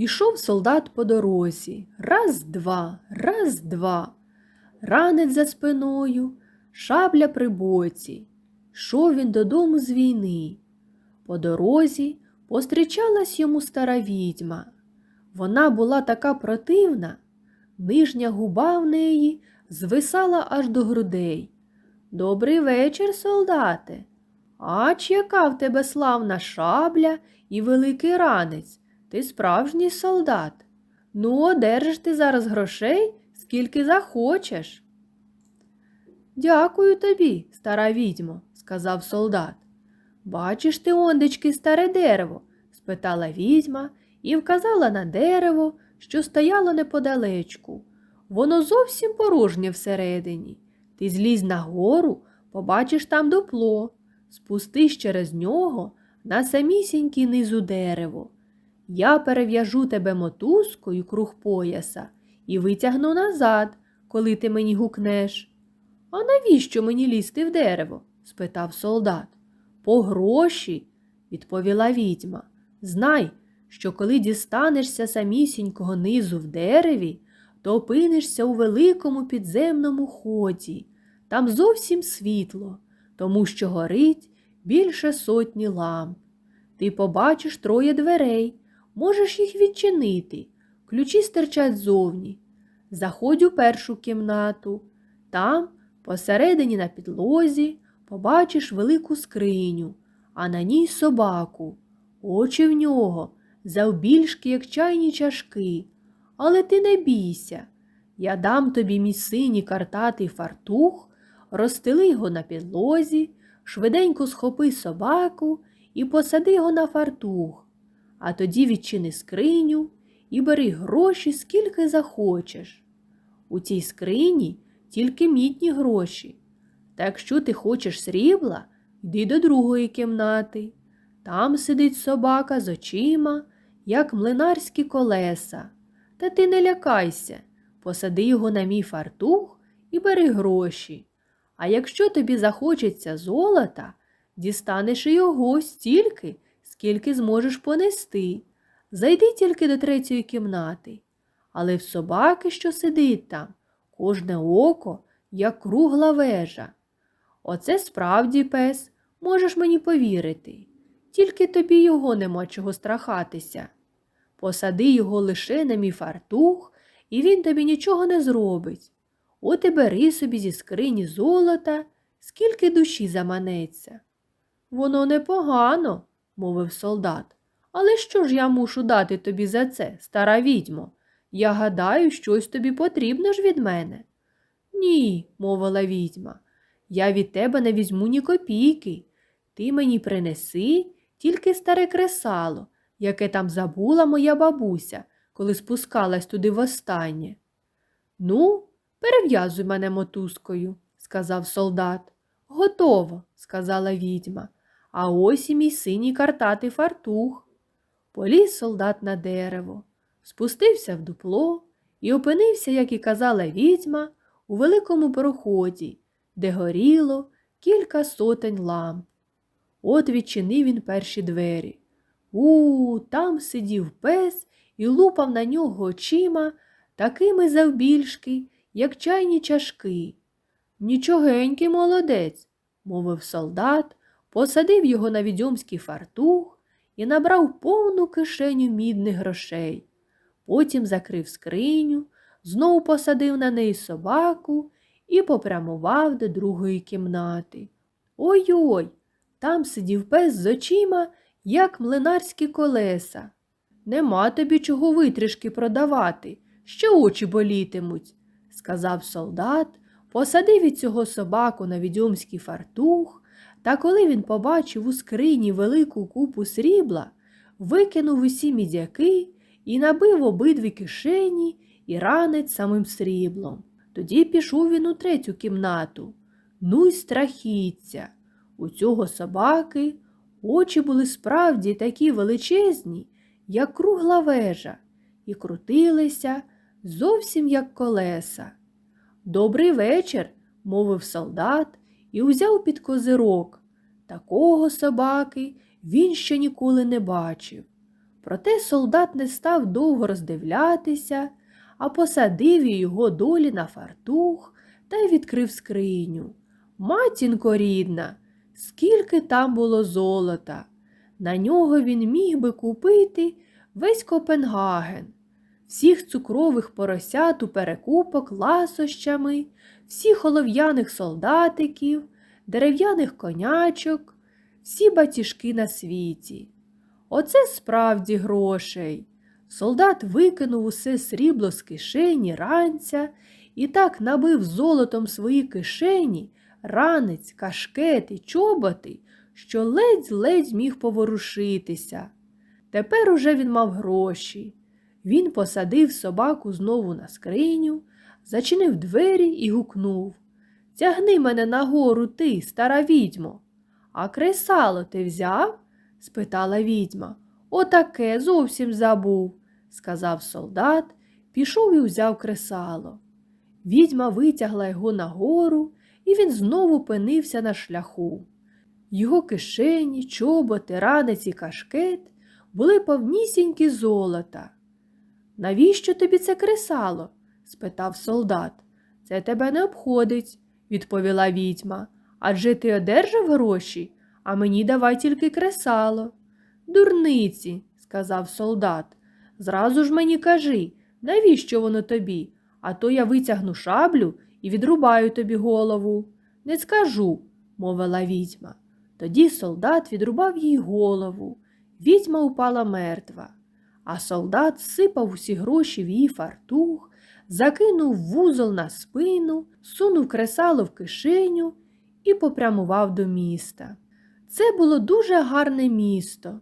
Ішов солдат по дорозі. Раз, два, раз, два. Ранець за спиною, шабля при боці. Йшов він додому з війни. По дорозі пострічалась йому стара відьма. Вона була така противна, нижня губа в неї звисала аж до грудей. Добрий вечір, солдате. Ач, яка в тебе славна шабля і великий ранець. Ти справжній солдат. Ну, одержиш ти зараз грошей, скільки захочеш. Дякую тобі, стара відьмо, сказав солдат. Бачиш ти, ондечки, старе дерево? спитала відьма і вказала на дерево, що стояло неподалечку. Воно зовсім порожнє всередині. Ти злізь нагору, побачиш там дупло, спустись через нього на самісінький низу дерево. Я перев'яжу тебе мотузкою круг пояса і витягну назад, коли ти мені гукнеш. А навіщо мені лізти в дерево? спитав солдат. По гроші, відповіла відьма. Знай, що коли дістанешся самісінького низу в дереві, то опинишся у великому підземному ході. Там зовсім світло, тому що горить більше сотні ламп. Ти побачиш троє дверей, можеш їх відчинити. Ключі стирчать ззовні. Заходь у першу кімнату. Там, посередині на підлозі, побачиш велику скриню, а на ній собаку. Очі в нього завбільшки, як чайні чашки. Але ти не бійся. Я дам тобі мій синій картатий фартух, розстели його на підлозі, швиденько схопи собаку і посади його на фартух, а тоді відчини скриню і бери гроші, скільки захочеш. У цій скрині тільки мідні гроші. Та якщо ти хочеш срібла, йди до другої кімнати. Там сидить собака з очима, як млинарські колеса. Та ти не лякайся, посади його на мій фартух і бери гроші. А якщо тобі захочеться золота, дістанеш і його стільки, скільки зможеш понести. Зайди тільки до третьої кімнати. Але в собаки, що сидить там, кожне око, як кругла вежа. Оце справді пес, можеш мені повірити. Тільки тобі його нема чого страхатися. Посади його лише на мій фартух, і він тобі нічого не зробить. От і бери собі зі скрині золота, скільки душі заманеться. Воно непогано, мовив солдат. Але що ж я мушу дати тобі за це, стара відьмо? Я гадаю, щось тобі потрібно ж від мене. Ні, мовила відьма, я від тебе не візьму ні копійки. Ти мені принеси тільки старе кресало, яке там забула моя бабуся, коли спускалась туди востаннє. Ну, перев'язуй мене мотузкою, сказав солдат. Готово, сказала відьма. А ось і мій синій картатий фартух. Поліз солдат на дерево, спустився в дупло і опинився, як і казала відьма, у великому проході, де горіло кілька сотень ламп. От відчинив він перші двері. У, там сидів пес і лупав на нього очима такими завбільшки, як чайні чашки. Нічогенький молодець, мовив солдат, посадив його на відьомський фартух і набрав повну кишеню мідних грошей. Потім закрив скриню, знову посадив на неї собаку і попрямував до другої кімнати. Ой-ой! Там сидів пес з очима, як млинарські колеса. Нема тобі чого витрішки продавати, що очі болітимуть, сказав солдат, посадив від цього собаку на відьомський фартух, та коли він побачив у скрині велику купу срібла, викинув усі мідяки і набив обидві кишені і ранець самим сріблом. Тоді пішов він у третю кімнату. Ну й страхіття. У цього собаки очі були справді такі величезні, як кругла вежа, і крутилися зовсім як колеса. Добрий вечір, мовив солдат і узяв під козирок. Такого собаки він ще ніколи не бачив. Проте солдат не став довго роздивлятися, а посадив його долі на фартух та й відкрив скриню. Матінко рідна, скільки там було золота. На нього він міг би купити весь Копенгаген, всіх цукрових поросят у перекупок ласощами, всіх олов'яних солдатиків, дерев'яних конячок, всі батіжки на світі. Оце справді грошей. Солдат викинув усе срібло з кишені ранця і так набив золотом свої кишені, ранець, кашкет і чоботи, що ледь-ледь зміг поворушитися. Тепер уже він мав гроші. Він посадив собаку знову на скриню, зачинив двері і гукнув Тягни мене нагору ти, стара відьмо. А кресало ти взяв? спитала відьма. Отаке зовсім забув, сказав солдат, пішов і взяв кресало. Відьма витягла його нагору, і він знову пинився на шляху. Його кишені, чоботи, ранець і кашкет були повнісінькі золота. Навіщо тобі це кресало? Спитав солдат. Це тебе не обходить, відповіла відьма. Адже ти одержав гроші, а мені давай тільки кресало. Дурниці, сказав солдат. Зразу ж мені кажи, навіщо воно тобі? А то я витягну шаблю і відрубаю тобі голову. Не скажу, мовила відьма. Тоді солдат відрубав їй голову. Відьма упала мертва, а солдат сипав усі гроші в її фартух, закинув вузол на спину, сунув кресало в кишеню і попрямував до міста. Це було дуже гарне місто.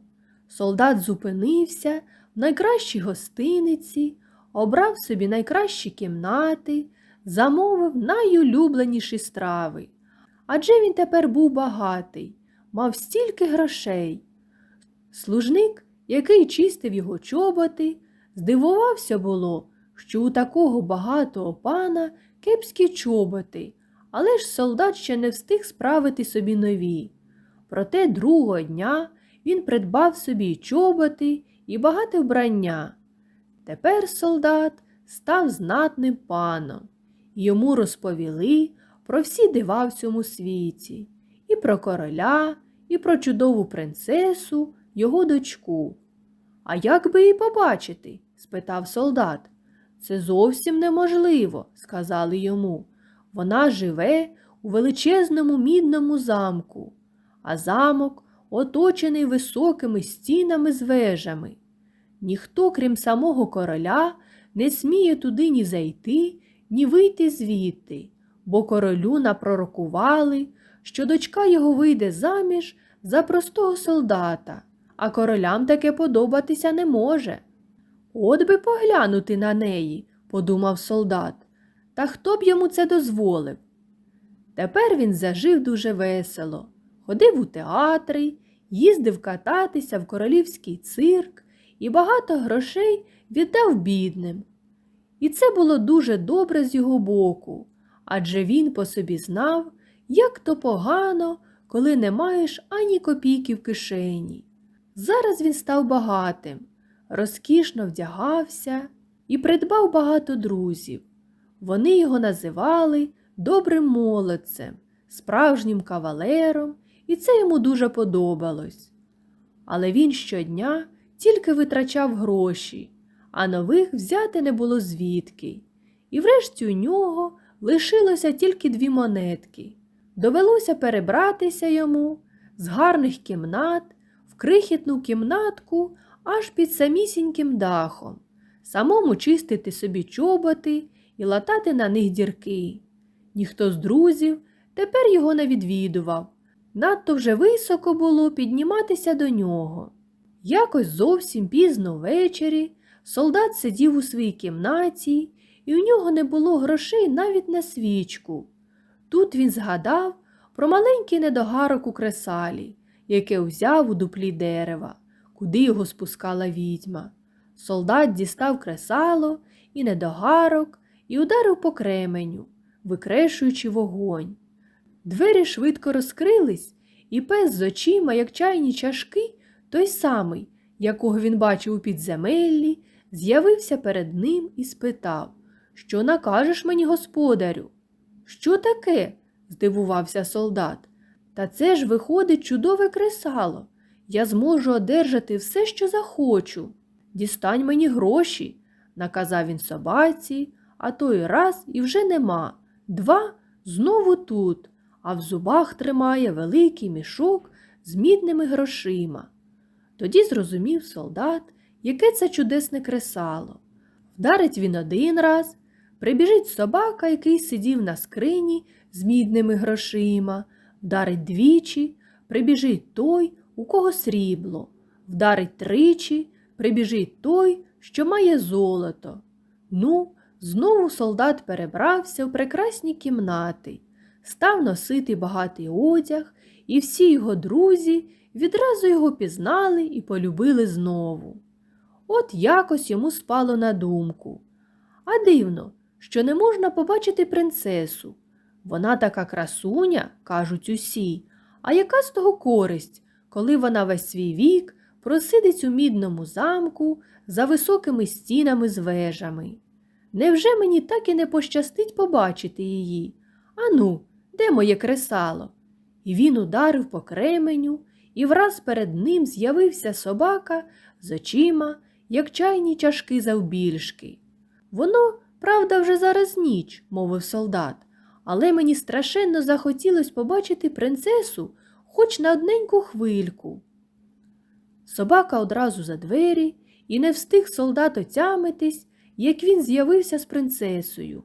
Солдат зупинився в найкращій гостиниці, обрав собі найкращі кімнати, замовив найулюбленіші страви. Адже він тепер був багатий, мав стільки грошей. Служник, який чистив його чоботи, здивувався було, що у такого багатого пана кепські чоботи, але ж солдат ще не встиг справити собі нові. Проте другого дня він придбав собі чоботи і багате вбрання. Тепер солдат став знатним паном. Йому розповіли про всі дива в цьому світі, і про короля, і про чудову принцесу, його дочку. А як би її побачити? спитав солдат. Це зовсім неможливо, сказали йому. Вона живе у величезному мідному замку, а замок оточений високими стінами з вежами. Ніхто, крім самого короля, не сміє туди ні зайти, ні вийти звідти, бо королю напророкували, що дочка його вийде заміж за простого солдата, а королям таке подобатися не може. От би поглянути на неї, подумав солдат, та хто б йому це дозволив? Тепер він зажив дуже весело, ходив у театри, їздив кататися в королівський цирк і багато грошей віддав бідним. І це було дуже добре з його боку, адже він по собі знав, як то погано, коли не маєш ані копійки в кишені. Зараз він став багатим, розкішно вдягався і придбав багато друзів. Вони його називали добрим молодцем, справжнім кавалером, і це йому дуже подобалось. Але він щодня тільки витрачав гроші, а нових взяти не було звідки. І врешті у нього лишилося тільки дві монетки. Довелося перебратися йому з гарних кімнат в крихітну кімнатку аж під самісіньким дахом, самому чистити собі чоботи і латати на них дірки. Ніхто з друзів тепер його не відвідував. Надто вже високо було підніматися до нього. Якось зовсім пізно ввечері солдат сидів у своїй кімнаті, і у нього не було грошей навіть на свічку. Тут він згадав про маленький недогарок у кресалі, яке взяв у дуплі дерева, куди його спускала відьма. Солдат дістав кресало і недогарок і ударив по кременю, викрешуючи вогонь. Двері швидко розкрились, і пес з очима, як чайні чашки, той самий, якого він бачив у підземеллі, з'явився перед ним і спитав, що накажеш мені, господарю? Що таке? здивувався солдат. Та це ж виходить чудове кресало. Я зможу одержати все, що захочу. Дістань мені гроші, наказав він собаці, а той раз і вже нема. Два знову тут, а в зубах тримає великий мішок з мідними грошима. Тоді зрозумів солдат, яке це чудесне кресало. Вдарить він один раз, прибіжить собака, який сидів на скрині з мідними грошима, вдарить двічі, прибіжить той, у кого срібло, вдарить тричі, прибіжить той, що має золото. Ну, знову солдат перебрався в прекрасні кімнати, став носити багатий одяг, і всі його друзі відразу його пізнали і полюбили знову. От якось йому спало на думку. А дивно, що не можна побачити принцесу. Вона така красуня, кажуть усі, а яка з того користь, коли вона весь свій вік просидить у мідному замку за високими стінами з вежами? Невже мені так і не пощастить побачити її? Ану, де моє кресало? І він ударив по кременю, і враз перед ним з'явився собака з очима, як чайні чашки завбільшки. Воно, правда, вже зараз ніч, мовив солдат, але мені страшенно захотілось побачити принцесу хоч на одненьку хвильку. Собака одразу за двері і не встиг солдат отямитись, як він з'явився з принцесою.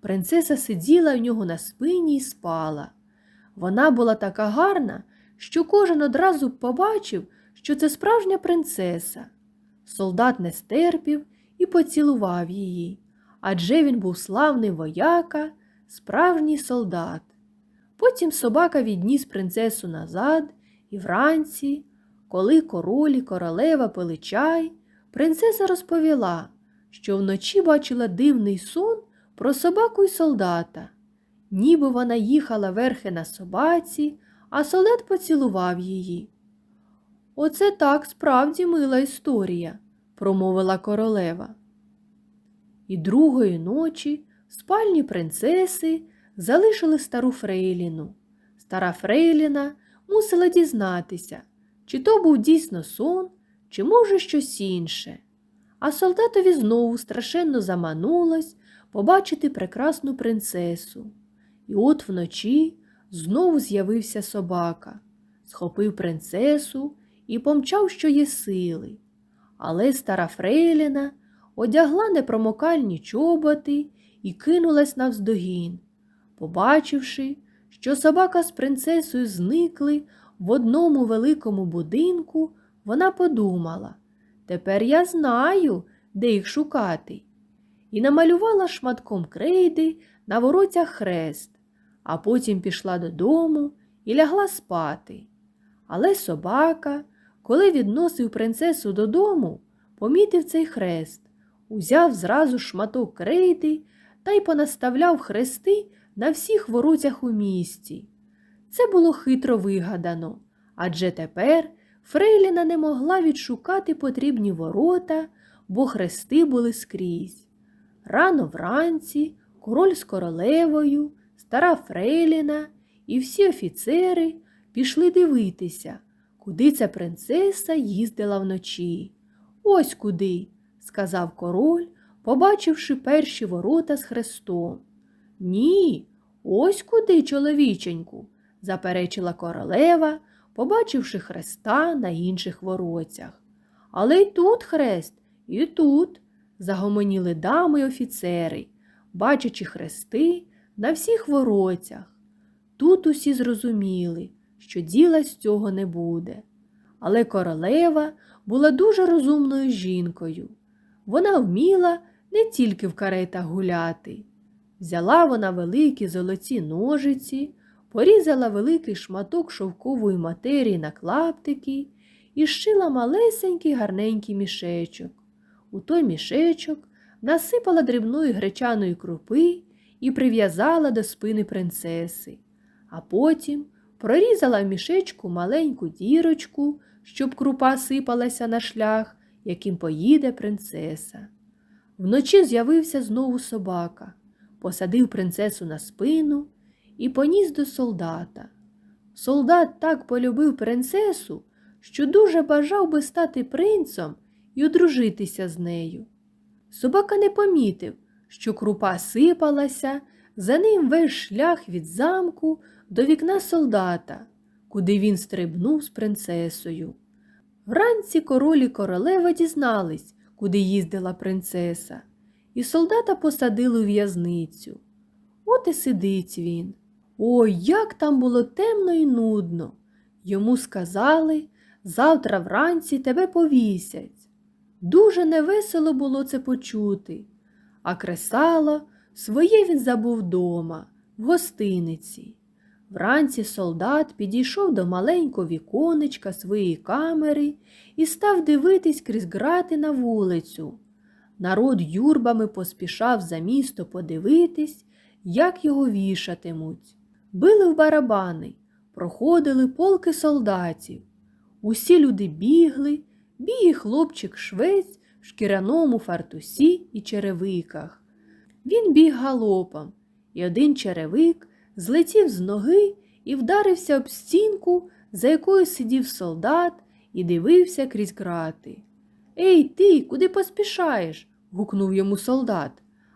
Принцеса сиділа в нього на спині і спала. Вона була така гарна, що кожен одразу побачив, що це справжня принцеса. Солдат не стерпів і поцілував її, адже він був славний вояка, справжній солдат. Потім собака відніс принцесу назад і вранці, коли король і королева пили чай, принцеса розповіла, що вночі бачила дивний сон про собаку й солдата. Ніби вона їхала верхи на собаці, а солдат поцілував її. Оце так справді мила історія, промовила королева. І другої ночі в спальні принцеси залишили стару Фрейліну. Стара Фрейліна мусила дізнатися, чи то був дійсно сон, чи, може, щось інше. А солдатові знову страшенно заманулось побачити прекрасну принцесу. І от вночі знову з'явився собака, схопив принцесу і помчав, що є сили. Але стара Фрейліна одягла непромокальні чоботи і кинулась навздогін. Побачивши, що собака з принцесою зникли в одному великому будинку, вона подумала тепер я знаю, де їх шукати, і намалювала шматком крейди на воротях хрест, а потім пішла додому і лягла спати. Але собака, коли відносив принцесу додому, помітив цей хрест, узяв зразу шматок крейди та й понаставляв хрести на всіх воротях у місті. Це було хитро вигадано, адже тепер Фрейліна не могла відшукати потрібні ворота, бо хрести були скрізь. Рано вранці король з королевою, стара Фрейліна і всі офіцери пішли дивитися, куди ця принцеса їздила вночі. Ось куди, сказав король, побачивши перші ворота з хрестом. Ні, ось куди, чоловіченьку, заперечила королева, побачивши хреста на інших воротях. Але й тут хрест, і тут, загомоніли дами й офіцери, бачачи хрести на всіх воротях. Тут усі зрозуміли, що діла з цього не буде. Але королева була дуже розумною жінкою. Вона вміла не тільки в каретах гуляти. Взяла вона великі золоті ножиці, порізала великий шматок шовкової матерії на клаптики і шила малесенький гарненький мішечок. У той мішечок насипала дрібної гречаної крупи і прив'язала до спини принцеси, а потім прорізала в мішечку маленьку дірочку, щоб крупа сипалася на шлях, яким поїде принцеса. Вночі з'явився знову собака, посадив принцесу на спину і поніс до солдата. Солдат так полюбив принцесу, що дуже бажав би стати принцем і одружитися з нею. Собака не помітив, що крупа сипалася, за ним весь шлях від замку до вікна солдата, куди він стрибнув з принцесою. Вранці король і королева дізнались, куди їздила принцеса, і солдата посадили у в'язницю. От і сидить він. Ой, як там було темно і нудно. Йому сказали, завтра вранці тебе повісять. Дуже невесело було це почути, а кресало своє він забув дома, в гостиниці. Вранці солдат підійшов до маленького віконечка своєї камери і став дивитись крізь грати на вулицю. Народ юрбами поспішав за місто подивитись, як його вішатимуть. Били в барабани, проходили полки солдатів. Усі люди бігли, біг хлопчик швець в шкіряному фартусі і черевиках. Він біг галопом, і один черевик злетів з ноги і вдарився об стінку, за якою сидів солдат і дивився крізь грати. Ей, ти, куди поспішаєш? гукнув йому солдат.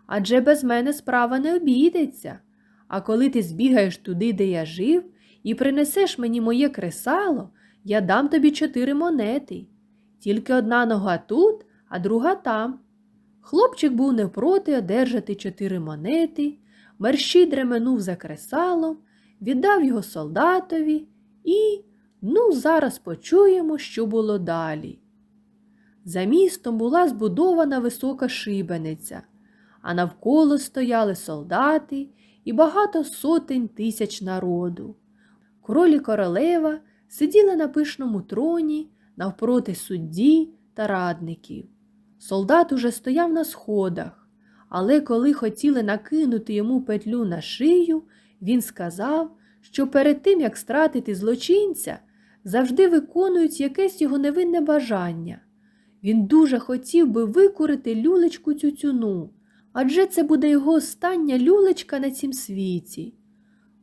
Адже без мене справа не обійдеться. А коли ти збігаєш туди, де я жив, і принесеш мені моє кресало, я дам тобі чотири монети. Тільки одна нога тут, а друга там. Хлопчик був не проти одержати чотири монети, мерщій дременув за кресалом, віддав його солдатові і, ну, зараз почуємо, що було далі. За містом була збудована висока шибениця, а навколо стояли солдати і багато сотень тисяч народу. Король і королева сиділи на пишному троні навпроти судді та радників. Солдат уже стояв на сходах, але коли хотіли накинути йому петлю на шию, він сказав, що перед тим, як стратити злочинця, завжди виконують якесь його невинне бажання. Він дуже хотів би викурити люлечку тютюну, адже це буде його остання люлечка на цім світі.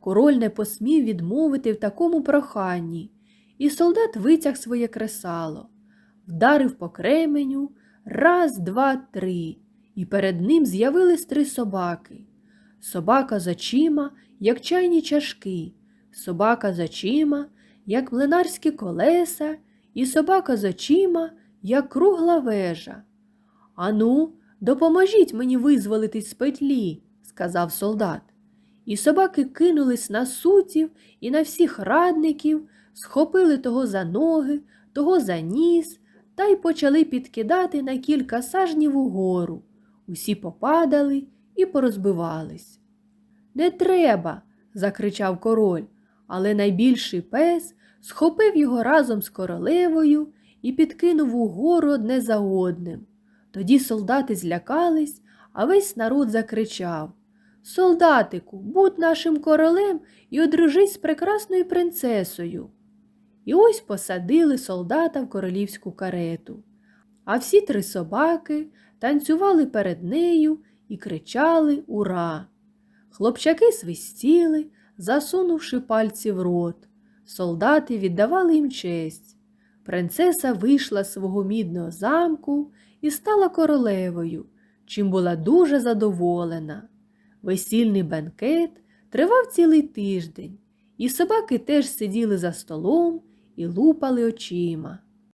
Король не посмів відмовити в такому проханні, і солдат витяг своє кресало, вдарив по кременю раз, два, три, і перед ним з'явились три собаки. Собака з очима, як чайні чашки, собака з очима, як млинарські колеса, і собака з очима, як кругла вежа. Ану, допоможіть мені визволитись з петлі, сказав солдат. І собаки кинулись на сутів і на всіх радників, схопили того за ноги, того за ніс та й почали підкидати на кілька сажнів угору. Усі попадали і порозбивались. Не треба, закричав король, але найбільший пес схопив його разом з королевою і підкинув угору одне за одним. Тоді солдати злякались, а весь народ закричав Солдатику, будь нашим королем і одружись з прекрасною принцесою. І ось посадили солдата в королівську карету. А всі три собаки танцювали перед нею і кричали Ура! Хлопчаки свистіли, засунувши пальці в рот. Солдати віддавали їм честь. Принцеса вийшла з свого мідного замку і стала королевою, чим була дуже задоволена. Весільний бенкет тривав цілий тиждень, і собаки теж сиділи за столом і лупали очима.